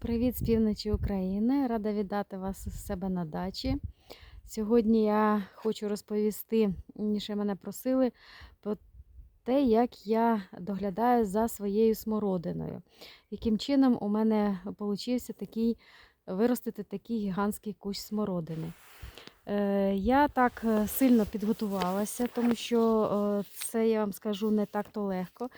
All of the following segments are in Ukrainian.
Привіт з півночі України! Рада вітати вас з себе на дачі. Сьогодні я хочу розповісти, ніж мене просили, про те, як я доглядаю за своєю смородиною. Яким чином у мене вийшов такий, виростити такий гігантський кущ смородини. Е, Я так е, сильно підготувалася, тому що е, це, я вам скажу, не так-то легко.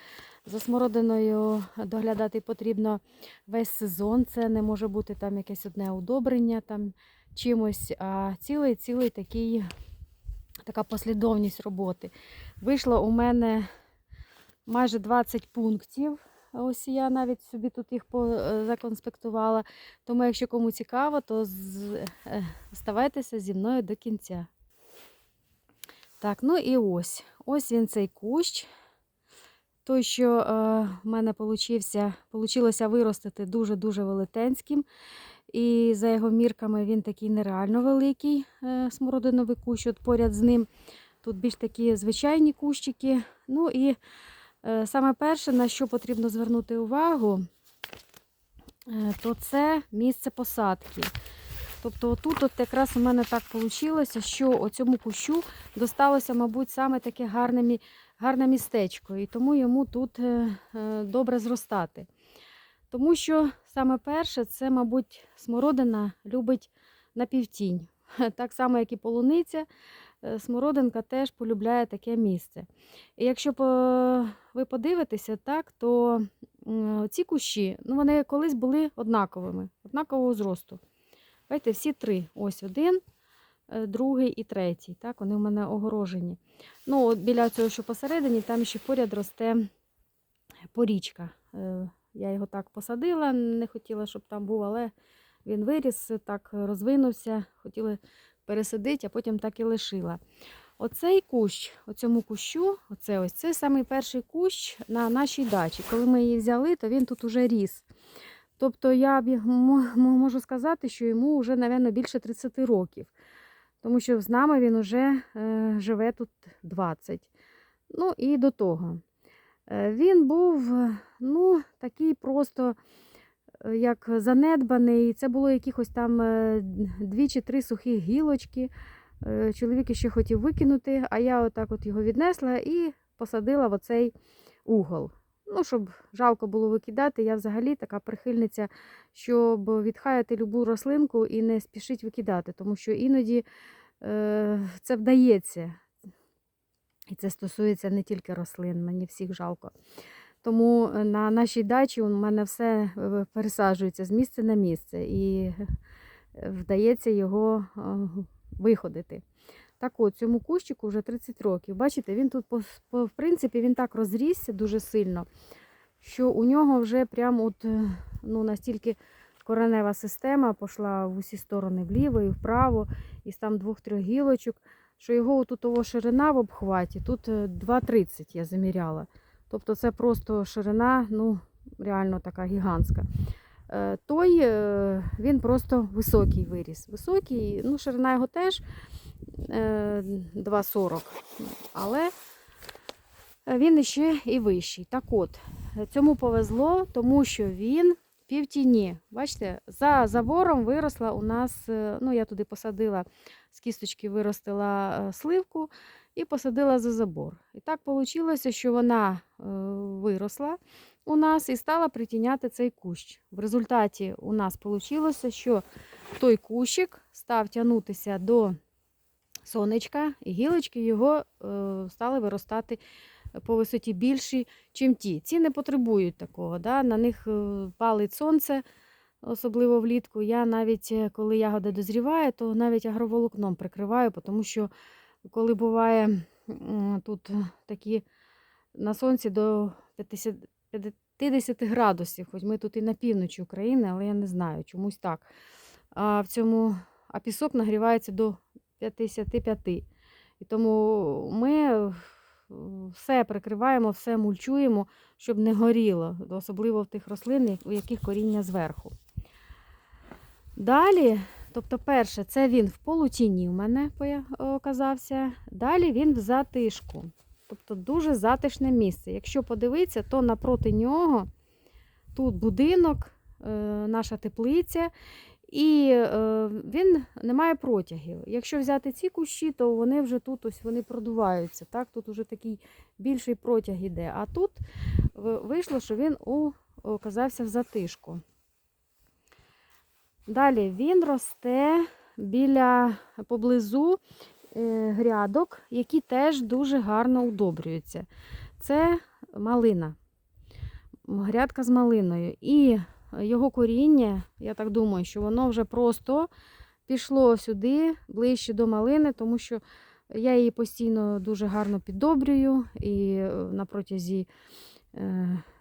За смородиною доглядати потрібно весь сезон. Це не може бути там якесь одне удобрення там чимось, а цілий цілий такий, така послідовність роботи. Вийшло у мене майже 20 пунктів. Ось я навіть собі тут їх е, законспектувала. Тому, якщо кому цікаво, то е, оставайтеся зі мною до кінця. Так, ну і ось. Ось він цей кущ. Той, що е, в мене получилося виростити дуже-дуже велетенським. І за його мірками він такий нереально великий смородиновий кущ. От поряд з ним тут більш такі звичайні кущики. Ну і саме перше, на що потрібно звернути увагу, е, то це місце посадки. Тобто тут от якраз у мене так вийшло, що оцьому кущу досталося, мабуть, саме таке гарне, гарне містечко, і тому йому тут е, е, добре зростати. Тому що саме перше, це, мабуть, смородина любить напівтінь. Так само, як і полуниця, е, смородинка теж полюбляє таке місце. І якщо ви подивитеся, так, то ці кущі, ну, вони колись були однаковими, однакового зросту. Бачите, всі три. Ось один, е, другий і третій. Так, вони в мене огорожені. Ну, от біля цього, що посередині, там ще поряд росте порічка. Е, Я його так посадила, не хотіла, щоб там був, але він виріс, так розвинувся, хотіла пересадити, а потім так і лишила. Оцей кущ, оцьому кущу, оце ось це самий перший кущ на нашій дачі. Коли ми її взяли, то він тут уже ріс. Тобто я можу сказати, що йому вже, мабуть, більше 30 років. Тому що з нами він вже е, живе тут 20. Ну і до того. Е, Він був ну, такий просто як занедбаний. Це було якихось там е, дві чи три сухі гілочки. Е, Чоловік ще хотів викинути, а я отак от його віднесла і посадила в оцей угол. Ну, щоб жалко було викидати, я взагалі така прихильниця, щоб відхаяти любу рослинку і не спішить викидати, тому що іноді е, це вдається. І це стосується не тільки рослин, мені всіх жалко. Тому е, на нашій дачі у мене все е, пересаджується з місця на місце і е, вдається його виходити. Так от, цьому кущику вже 30 років. Бачите, він тут, в принципі, він так розрісся дуже сильно, що у нього вже прям от, ну, настільки коренева система пішла в усі сторони вліво і вправо, із там двох-трьох гілочок, що його отут ширина в обхваті, тут е, 2,30 я заміряла. Тобто це просто ширина, ну, реально така гігантська. Е, Той е, він просто високий виріс. Високий, ну, ширина його теж е, 2,40. Але він іще і вищий. Так от, цьому повезло, тому що він півтіні. Бачите, за забором виросла у нас, е, ну я туди посадила з кісточки, виростила е, сливку і посадила за забор. І так вийшло, що вона е, виросла у нас і стала притіняти цей кущ. В результаті у нас вийшло, що той кущик став тягнутися до сонечка, і гілочки його е, стали виростати по висоті більші, ніж ті. Ці не потребують такого. Да? На них е, палить сонце, особливо влітку. Я навіть, коли ягода дозріває, то навіть агроволокном прикриваю, тому що коли буває тут такі на сонці до 50, 50 градусів, хоч ми тут і на півночі України, але я не знаю, чомусь так. А в цьому а пісок нагрівається до 55. І тому ми все прикриваємо, все мульчуємо, щоб не горіло, особливо в тих рослин, у яких коріння зверху. Далі, тобто, перше, це він в полутіні в мене оказався. Далі він в затишку. Тобто дуже затишне місце. Якщо подивитися, то напроти нього тут будинок, е, наша теплиця, і е, він не має протягів. Якщо взяти ці кущі, то вони вже тут ось вони продуваються. Так? Тут вже такий більший протяг іде. А тут вийшло, що він оказався в затишку. Далі він росте біля поблизу е, грядок, які теж дуже гарно удобрюються. Це малина, грядка з малиною. І його коріння, я так думаю, що воно вже просто пішло сюди, ближче до малини, тому що я її постійно дуже гарно піддобрюю і е, на протязі,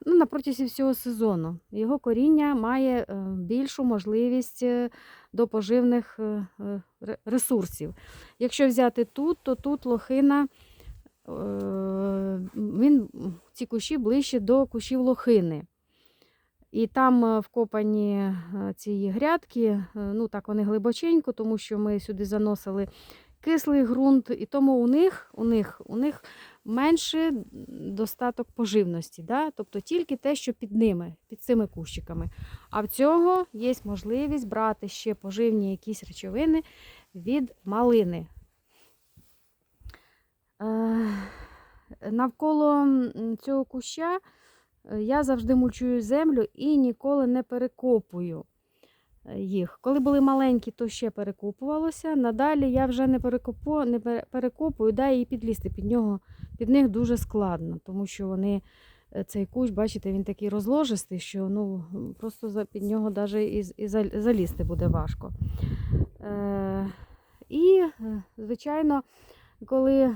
ну, на протязі всього сезону. Його коріння має е, більшу можливість е, до поживних е, е, ре- ресурсів. Якщо взяти тут, то тут лохина, е, він, ці кущі ближче до кущів лохини. І там е, вкопані е, ці грядки, е, ну так вони глибоченько, тому що ми сюди заносили кислий ґрунт, і тому у них, у них, у них менше достаток поживності. Да? Тобто тільки те, що під ними, під цими кущиками. А в цього є можливість брати ще поживні якісь речовини від малини. Е, Навколо цього куща е, я завжди мульчую землю і ніколи не перекопую їх. Коли були маленькі, то ще перекопувалося. Надалі я вже не, перекопу, не перекопую, да, і підлізти під, нього, під них дуже складно, тому що вони, е, цей кущ, бачите, він такий розложистий, що ну, просто під нього навіть і, залізти буде важко. Е, і, е, звичайно, коли е,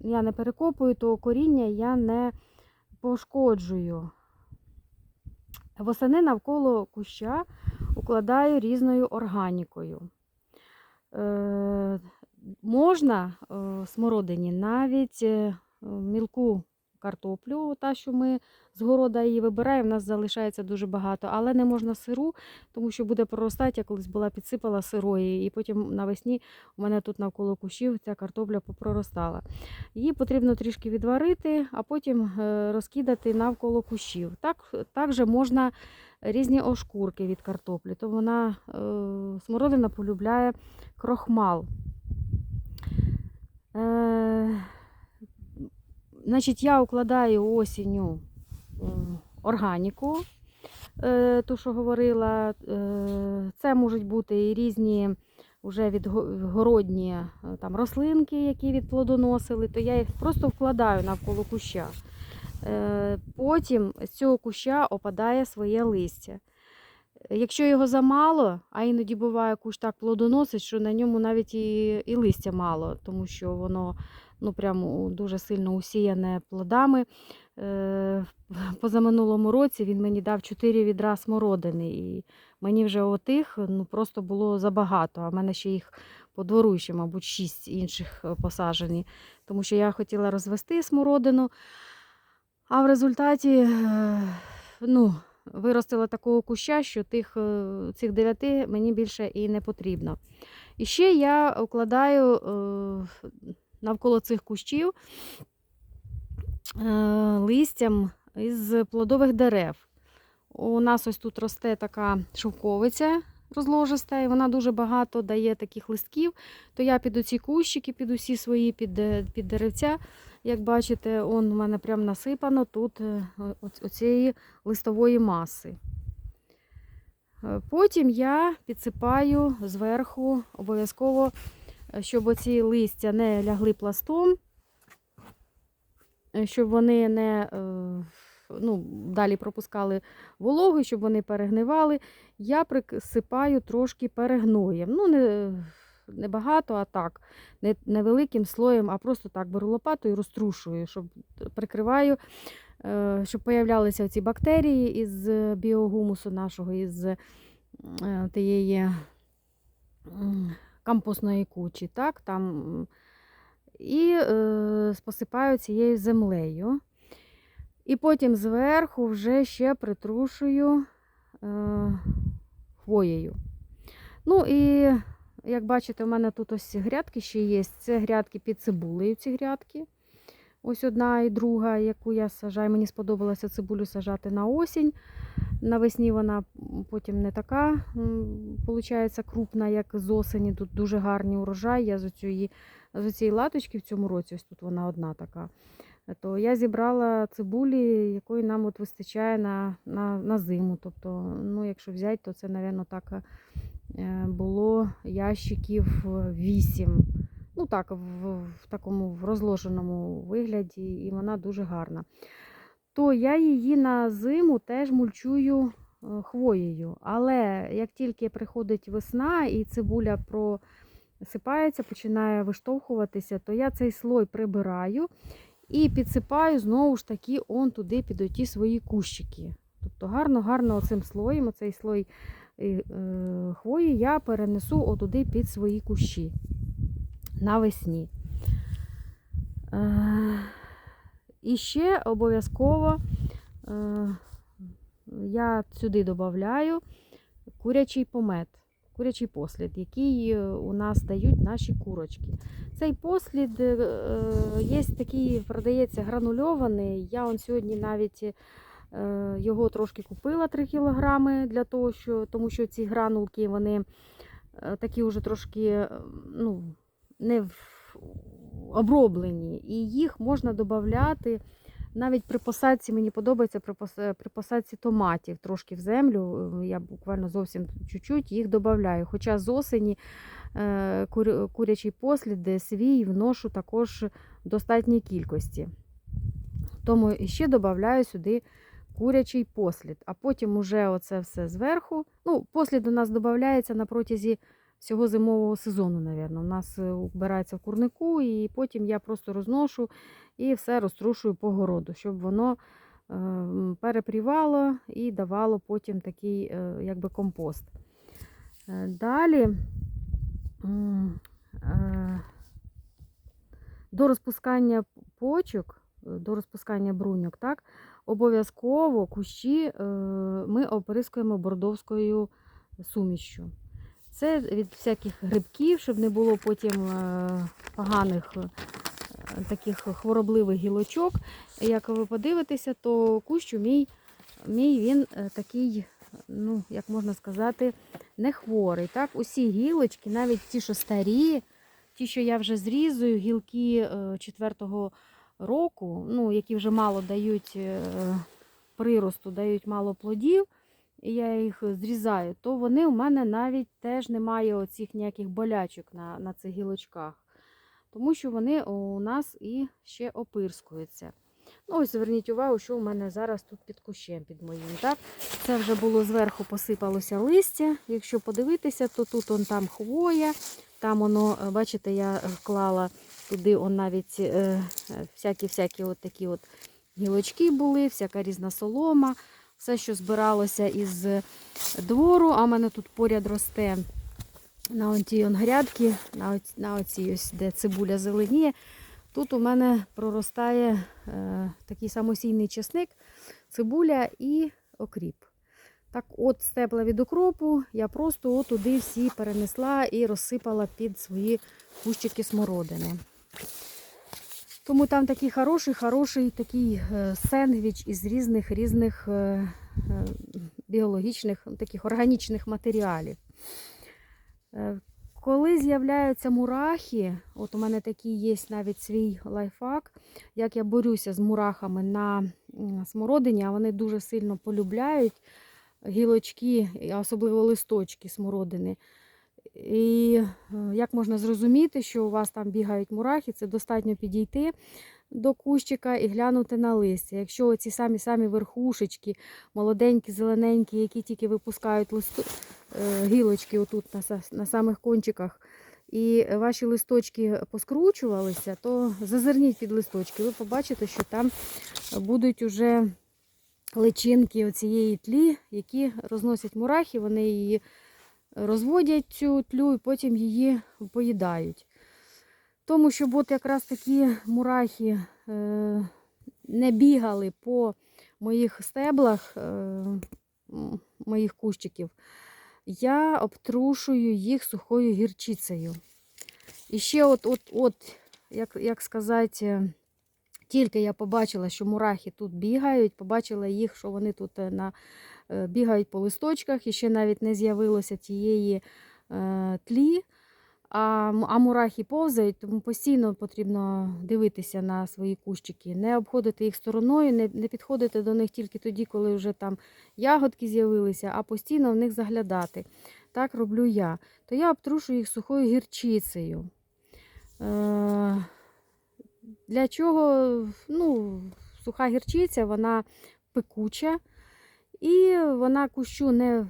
я не перекопую, то коріння я не пошкоджую. Восени навколо куща укладаю різною органікою. Е, можна е, смородині навіть е, мілку картоплю, та, що ми з города її вибираємо, в нас залишається дуже багато, але не можна сиру, тому що буде проростати. Я колись була підсипала сирої, і потім навесні у мене тут навколо кущів ця картопля попроростала. Її потрібно трішки відварити, а потім е, розкидати навколо кущів. Так, також можна різні ошкурки від картоплі, то вона е, смородина полюбляє крохмал. Е, значить, я укладаю осінню е, органіку, е, ту, що говорила. Е, це можуть бути і різні вже відгородні там, рослинки, які відплодоносили, то я їх просто вкладаю навколо куща. Потім з цього куща опадає своє листя. Якщо його замало, а іноді буває кущ так плодоносить, що на ньому навіть і, і листя мало, тому що воно ну, прямо дуже сильно усіяне плодами. Е, позаминулому році він мені дав 4 відра смородини, і мені вже отих ну, просто було забагато, а в мене ще їх по двору ще, мабуть, 6 інших е, посаджені, тому що я хотіла розвести смородину, а в результаті е, ну, виростила такого куща, що тих, цих 9 мені більше і не потрібно. І ще я укладаю навколо цих кущів е, листям із плодових дерев. У нас ось тут росте така шовковиця розложиста, і вона дуже багато дає таких листків. То я під оці кущики, під усі свої під, е, під деревця, як бачите, он у мене прям насипано тут е, оцієї листової маси. Потім я підсипаю зверху обов'язково, щоб оці листя не лягли пластом, е, щоб вони не е, ну, далі пропускали вологу, щоб вони перегнивали. Я присипаю трошки перегноєм. Ну, не, не багато, а так, не невеликим слоєм, а просто так беру лопату і розтрушую, щоб прикриваю, е, щоб появлялися ці бактерії із біогумусу нашого, із тієї компостної кучі. Так, там, і е, посипаю цією землею. І потім зверху вже ще притрушую е, хвоєю. Ну і як бачите, у мене тут ось грядки ще є. Це грядки під цибулею, ці грядки. Ось одна і друга, яку я сажаю. Мені сподобалося цибулю сажати на осінь. Навесні вона потім не така, виходить, крупна, як з осені. Тут дуже гарний урожай. Я з цієї, з цієї латочки в цьому році, ось тут вона одна така. То я зібрала цибулі, якої нам от вистачає на на, на зиму. Тобто, ну, якщо взяти, то це, мабуть, так е, було ящиків 8. Ну так, в, в такому розложеному вигляді, і вона дуже гарна. То я її на зиму теж мульчую е, хвоєю. Але як тільки приходить весна і цибуля просипається, починає виштовхуватися, то я цей слой прибираю і підсипаю знову ж таки он туди під оті свої кущики. Тобто гарно-гарно оцим слоєм, оцей слой е, хвої я перенесу отуди під свої кущі навесні. Е, і ще обов'язково е, я сюди додаю курячий помет, курячий послід, який у нас дають наші курочки. Цей послід е, є такий, продається гранульований. Я он сьогодні навіть його трошки купила 3 кг, для того, що, тому що ці гранулки вони такі вже трошки ну, не оброблені, і їх можна додати. Навіть при посадці мені подобається при посадці томатів трошки в землю. Я буквально зовсім чуть-чуть їх додаю. Хоча з осені е, курячий послід свій вношу також в достатній кількості. Тому ще додаю сюди курячий послід, а потім уже оце все зверху. Ну, Послід у нас додається на протязі всього зимового сезону, мабуть. У нас вбирається в курнику, і потім я просто розношу і все розтрушую по городу, щоб воно е, перепрівало і давало потім такий е, якби компост. Е, далі до розпускання почок, до розпускання бруньок, так, обов'язково кущі ми оприскуємо бордовською сумішю. Це від всяких грибків, щоб не було потім е, поганих е, таких хворобливих гілочок. Як ви подивитеся, то кущу мій, мій він е, такий, ну, як можна сказати, не хворий. Так? Усі гілочки, навіть ті, що старі, ті, що я вже зрізую, гілки четвертого року, ну, які вже мало дають приросту, дають мало плодів і я їх зрізаю, то вони у мене навіть теж немає оцих ніяких болячок на на цих гілочках. Тому що вони у нас і ще опирскуються. Ну, ось Зверніть увагу, що у мене зараз тут під кущем під моїм. так? Це вже було зверху посипалося листя. Якщо подивитися, то тут он там хвоя. Там воно, е, бачите, я вклала туди он навіть всякі-всякі от такі от гілочки були, всяка різна солома все, що збиралося із двору, а в мене тут поряд росте на оцій грядки, на оці, на оцій ось, де цибуля зеленіє. Тут у мене проростає е, такий самосійний чесник, цибуля і окріп. Так от стебла від окропу я просто туди всі перенесла і розсипала під свої кущики смородини. Тому там такий хороший, хороший такий е, сендвіч із різних різних е, е, біологічних, таких органічних матеріалів. Коли з'являються мурахи, от у мене такий є навіть свій лайфхак, як я борюся з мурахами на смородині, а вони дуже сильно полюбляють гілочки, особливо листочки смородини. І е, як можна зрозуміти, що у вас там бігають мурахи, це достатньо підійти до кущика і глянути на листя. Якщо ці самі-самі верхушечки, молоденькі, зелененькі, які тільки випускають листу, е, гілочки отут на, самих кончиках, і ваші листочки поскручувалися, то зазирніть під листочки, ви побачите, що там будуть уже личинки оцієї тлі, які розносять мурахи, вони її розводять цю тлю і потім її поїдають. Тому що от якраз такі мурахи е, не бігали по моїх стеблах, е, моїх кущиків, я обтрушую їх сухою гірчицею. І ще от, от, от, як як сказати, тільки я побачила, що мурахи тут бігають, побачила їх, що вони тут е, на бігають по листочках і ще навіть не з'явилося тієї е, тлі. А, а мурахи повзають, тому постійно потрібно дивитися на свої кущики, не обходити їх стороною, не, не підходити до них тільки тоді, коли вже там ягодки з'явилися, а постійно в них заглядати. Так роблю я. То я обтрушую їх сухою гірчицею. Е, для чого? Ну, суха гірчиця, вона пекуча і вона кущу не,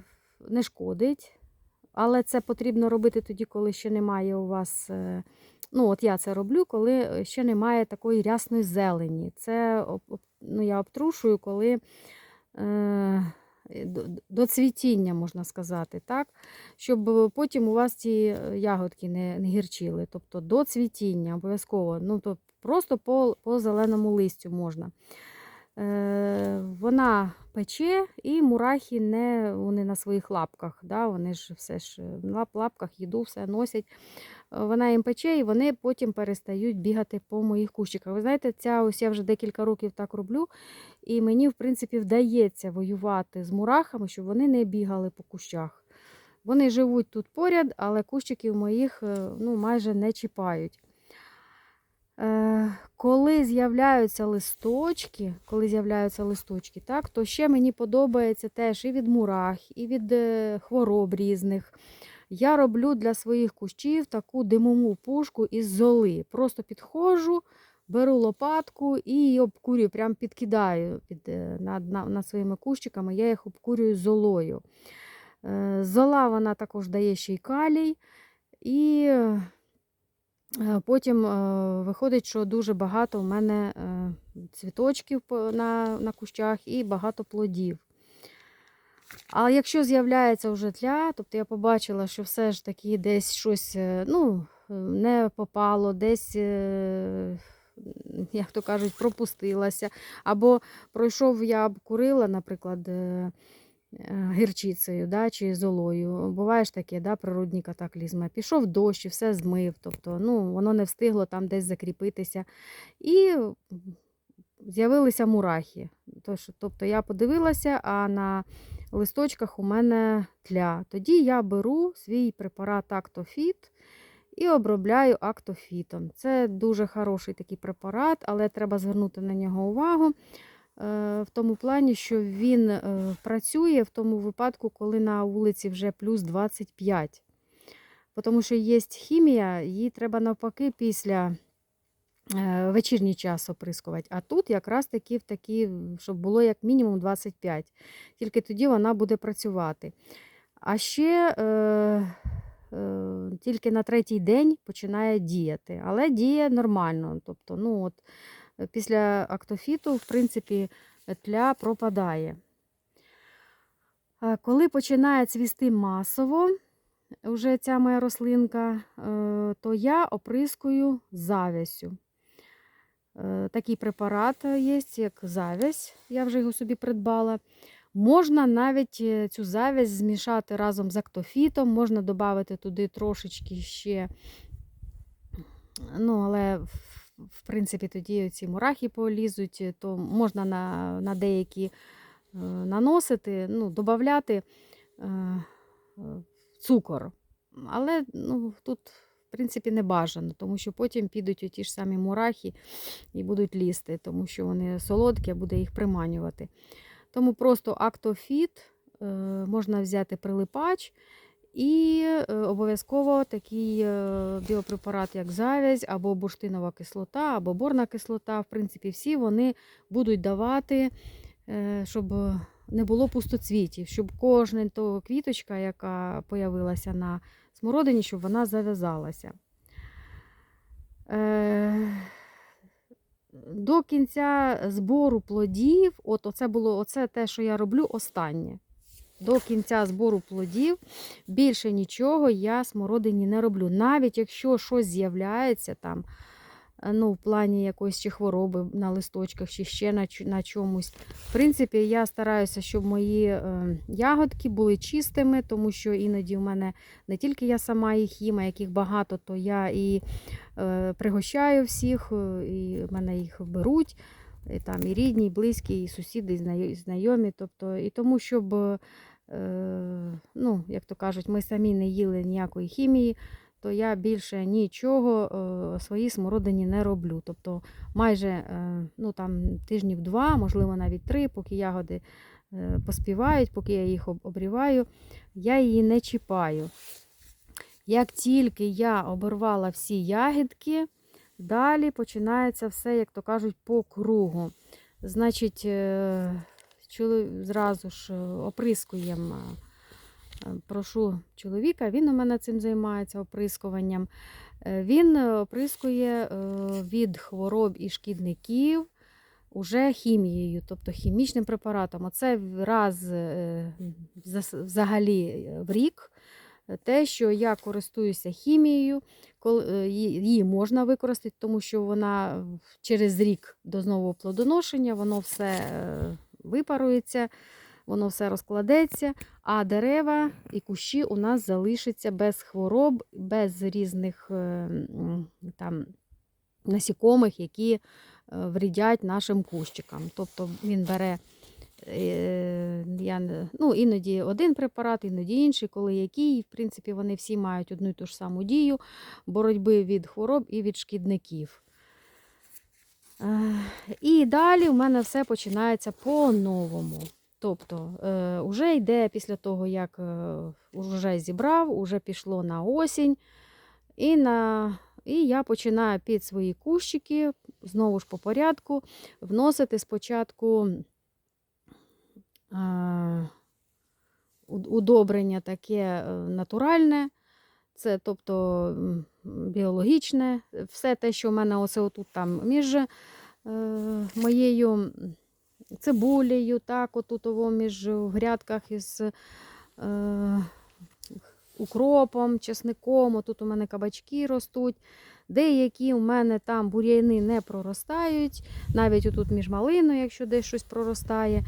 не шкодить. Але це потрібно робити тоді, коли ще немає у вас. е, Ну, от я це роблю, коли ще немає такої рясної зелені. Це ну, я обтрушую, коли е, до, до цвітіння, можна сказати, так? щоб потім у вас ці е, ягодки не, не гірчили. Тобто до цвітіння обов'язково. Ну, то просто по, по зеленому листю можна. Е, вона пече, і мурахи не вони на своїх лапках. Да? Вони ж все ж на лапках їду все носять. Е, Вона їм пече, і вони потім перестають бігати по моїх кущиках. Ви знаєте, ця ось я вже декілька років так роблю, і мені, в принципі, вдається воювати з мурахами, щоб вони не бігали по кущах. Вони живуть тут поряд, але кущиків моїх е, ну, майже не чіпають. Е, коли з'являються листочки, коли з'являються листочки, так, то ще мені подобається теж і від мурах, і від е, хвороб різних. Я роблю для своїх кущів таку димову пушку із золи. Просто підходжу, беру лопатку і її обкурюю, прям підкидаю під, е, над, над, своїми кущиками, я їх обкурюю золою. Зола вона також дає ще й калій. І потім е, виходить, що дуже багато в мене е, цвіточків на, на кущах і багато плодів. А якщо з'являється вже тля, тобто я побачила, що все ж таки десь щось е, ну, е, не попало, десь, е, як то кажуть, пропустилася. Або пройшов, я обкурила, наприклад, е, е, гірчицею да, чи золою. Буває ж таке, да, природні катаклізми. Пішов дощ і все змив, тобто ну, воно не встигло там десь закріпитися. І з'явилися мурахи. Тобто я подивилася, а на листочках у мене тля. Тоді я беру свій препарат Актофіт і обробляю актофітом. Це дуже хороший такий препарат, але треба звернути на нього увагу. Е, В тому плані, що він е, працює в тому випадку, коли на вулиці вже плюс 25. Тому що є хімія, її треба навпаки після е, вечірній час оприскувати. А тут якраз таки в такі, щоб було як мінімум 25. Тільки тоді вона буде працювати. А ще е, е, тільки на третій день починає діяти. Але діє нормально. Тобто, ну от, після актофіту, в принципі, тля пропадає. Коли починає цвісти масово, вже ця моя рослинка, е, то я оприскую завязю. Е, Такий препарат є, як завязь, я вже його собі придбала. Можна навіть е, цю завязь змішати разом з актофітом, можна додати туди трошечки ще, ну, але в, принципі тоді ці мурахи полізуть, е, то можна на, на деякі е, наносити, ну, додати е, цукор. Але ну, тут, в принципі, не бажано, тому що потім підуть ті ж самі мурахи і будуть лізти, тому що вони солодкі, буде їх приманювати. Тому просто актофіт можна взяти прилипач і е, обов'язково такий е, біопрепарат, як завязь, або бурштинова кислота, або борна кислота. В принципі, всі вони будуть давати, е, щоб не було пустоцвітів, щоб кожна то квіточка, яка появилася на смородині, щоб вона зав'язалася. До кінця збору плодів, от оце було оце те, що я роблю останнє. До кінця збору плодів більше нічого я смородині не роблю. Навіть якщо щось з'являється там, е, ну, в плані якоїсь чи хвороби на листочках, чи ще на, на чомусь. В принципі, я стараюся, щоб мої е, ягодки були чистими, тому що іноді в мене не тільки я сама їх їм, а яких багато, то я і е, пригощаю всіх, і в мене їх беруть. І, там, і рідні, і близькі, і сусіди, і знайомі. Тобто, і тому, щоб, е, ну, як то кажуть, ми самі не їли ніякої хімії, то я більше нічого е, своїй смородині не роблю. Тобто майже е, ну, там, тижнів два, можливо, навіть три, поки ягоди е, поспівають, поки я їх обріваю, я її не чіпаю. Як тільки я оборвала всі ягідки, далі починається все, як то кажуть, по кругу. Значить, е, зразу ж е, оприскуємо. е, Прошу чоловіка, він у мене цим займається оприскуванням. Він оприскує від хвороб і шкідників уже хімією, тобто хімічним препаратом. Оце раз взагалі в рік. Те, що я користуюся хімією, е, її можна використати, тому що вона через рік до знову плодоношення, воно все е, випарується, воно все розкладеться, а дерева і кущі у нас залишаться без хвороб, без різних е, там насікомих, які вредять нашим кущикам. Тобто він бере я, ну, іноді один препарат, іноді інший, коли який. В принципі, вони всі мають одну і ту ж саму дію боротьби від хвороб і від шкідників. Е, І далі у мене все починається по-новому. Тобто, е, вже йде після того, як е, вже зібрав, вже пішло на осінь. І, на, і я починаю під свої кущики, знову ж по порядку, вносити спочатку е, удобрення таке е, натуральне, це тобто біологічне, все те, що в мене оце отут там між е, моєю цибулею, так, отут між в грядках із е, укропом, чесником, отут у мене кабачки ростуть. Деякі у мене там бур'яни не проростають, навіть отут між малиною, якщо десь щось проростає.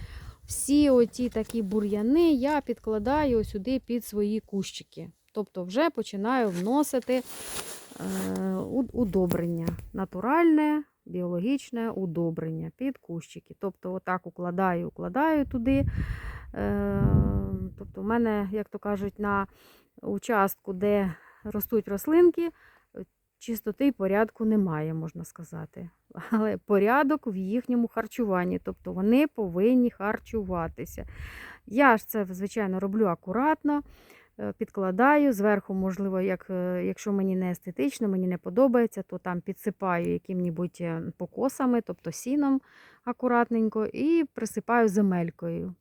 Всі оті такі бур'яни я підкладаю сюди під свої кущики. Тобто вже починаю вносити е, удобрення. Натуральне, біологічне удобрення під кущики. Тобто, отак укладаю, укладаю туди. Е, тобто, у мене, як то кажуть, на участку, де ростуть рослинки, чистоти і порядку немає, можна сказати. Але порядок в їхньому харчуванні, тобто вони повинні харчуватися. Я ж це, звичайно, роблю акуратно, е, підкладаю зверху, можливо, як, е, якщо мені не естетично, мені не подобається, то там підсипаю яким-небудь е, покосами, тобто сіном акуратненько, і присипаю земелькою.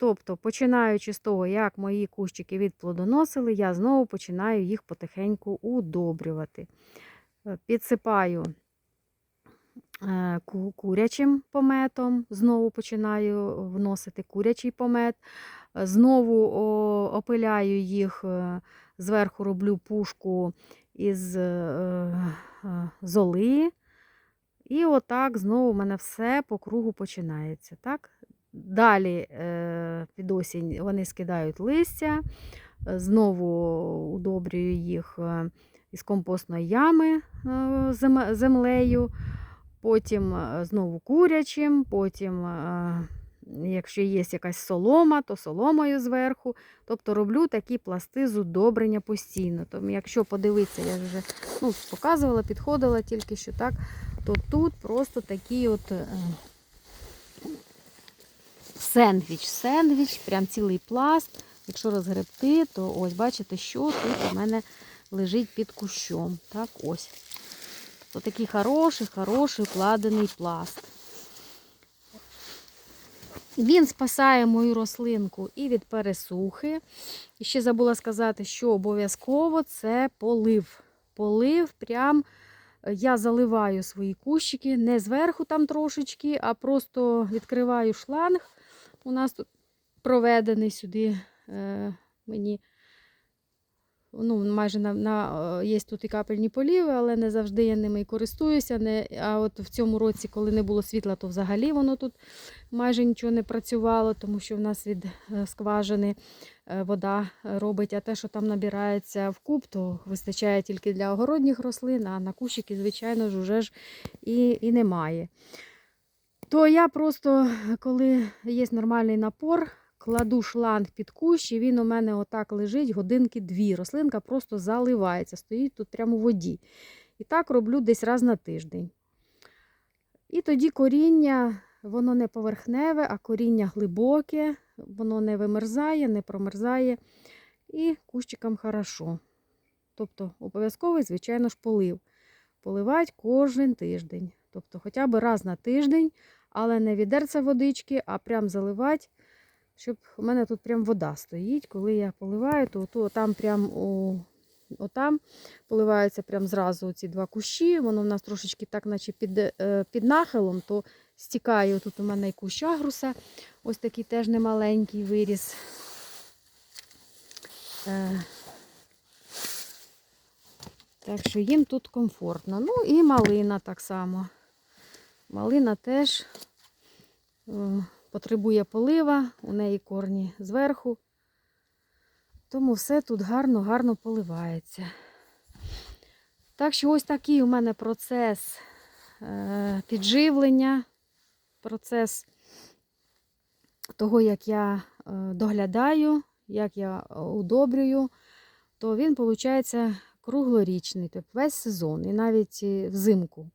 Тобто, починаючи з того, як мої кущики відплодоносили, я знову починаю їх потихеньку удобрювати. Е, Підсипаю е, курячим пометом, знову починаю вносити курячий помет, Е, знову опиляю їх, зверху роблю пушку із золи. І отак знову в мене все по кругу починається. Так? Далі е, під осінь вони скидають листя, е, знову удобрюю їх е, із компостної ями землею, потім знову курячим, потім, якщо є якась солома, то соломою зверху. Тобто роблю такі пласти з удобрення постійно. Тому, якщо подивитися, я вже ну, показувала, підходила тільки що так, то тут просто такий от. Сендвіч, сендвіч, прям цілий пласт. Якщо розгребти, то ось бачите, що тут у мене лежить під кущом. Так, ось. То такий хороший, хороший вкладений пласт. Він спасає мою рослинку і від пересухи. І ще забула сказати, що обов'язково це полив. Полив прям е, я заливаю свої кущики не зверху там трошечки, а просто відкриваю шланг. У нас тут проведений сюди е, мені. Ну, майже на, на, е, є тут і капельні поліви, але не завжди я ними і користуюся. Не, а от в цьому році, коли не було світла, то взагалі воно тут майже нічого не працювало, тому що в нас від е, скважини е, вода робить, а те, що там набирається в куб, то вистачає тільки для огородніх рослин, а на кущики, звичайно ж, уже ж і, і немає. То я просто, коли є нормальний напор, кладу шланг під кущ, і він у мене отак лежить годинки дві. Рослинка просто заливається, стоїть тут прямо у воді. І так роблю десь раз на тиждень. І тоді коріння, воно не поверхневе, а коріння глибоке, воно не вимерзає, не промерзає. І кущикам хорошо. Тобто обов'язковий, звичайно ж, полив. Поливати кожен тиждень. Тобто хоча б раз на тиждень, але не відерце водички, а прям заливати, щоб у мене тут прям вода стоїть. Коли я поливаю, то, то там прям у, отам поливаються прям зразу ці два кущі. Воно в нас трошечки так, наче під, е, під нахилом, то стікає тут у мене і кущ агруса. Ось такий теж немаленький виріс. Е, Так що їм тут комфортно. Ну і малина так само. Малина теж е, потребує полива, у неї корні зверху. Тому все тут гарно-гарно поливається. Так що ось такий у мене процес е, підживлення, процес того, як я е, доглядаю, як я удобрюю, то він, виходить, круглорічний, тобто весь сезон. І навіть взимку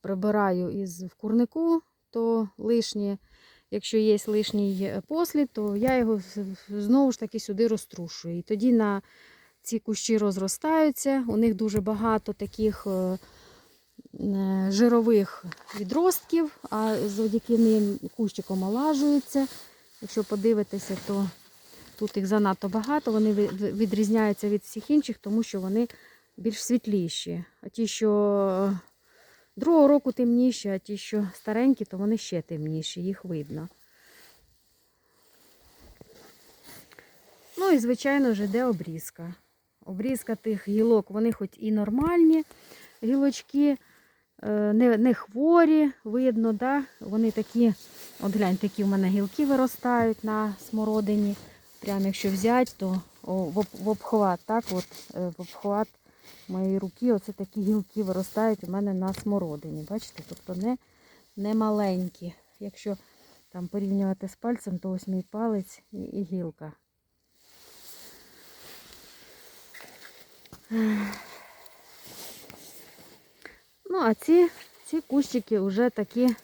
прибираю із в курнику, то лишнє, якщо є лишній е, послід, то я його знову ж таки сюди розтрушую. І тоді на ці кущі розростаються. У них дуже багато таких е, е, жирових відростків, а завдяки ним кущик омолажується. Якщо подивитися, то тут їх занадто багато, вони відрізняються від всіх інших, тому що вони більш світліші. А ті, що другого року темніші, а ті, що старенькі, то вони ще темніші, їх видно. Ну і, звичайно ж, іде обрізка. Обрізка тих гілок, вони хоч і нормальні гілочки, е, не, не хворі, видно, да? вони такі, от гляньте, які в мене гілки виростають на смородині. Прямо якщо взяти, то в, обхват, так, от, е, в обхват моєї руки, оце такі гілки виростають у мене на смородині. Бачите, тобто не, не маленькі. Якщо там порівнювати з пальцем, то ось мій палець і, і гілка. Ну, а ці, ці кущики вже такі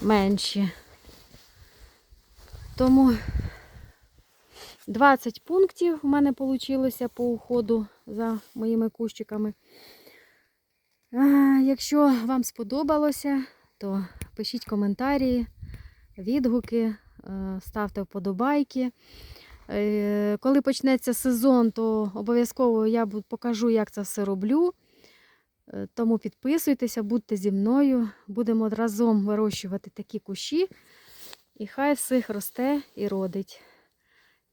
менші. Тому 20 пунктів у мене вийшло по уходу за моїми кущиками. Якщо вам сподобалося, то пишіть коментарі, відгуки, е, ставте вподобайки. Е, Коли почнеться сезон, то обов'язково я покажу, як це все роблю. Е, Тому підписуйтеся, будьте зі мною. Будемо разом вирощувати такі кущі. І хай всіх росте і родить.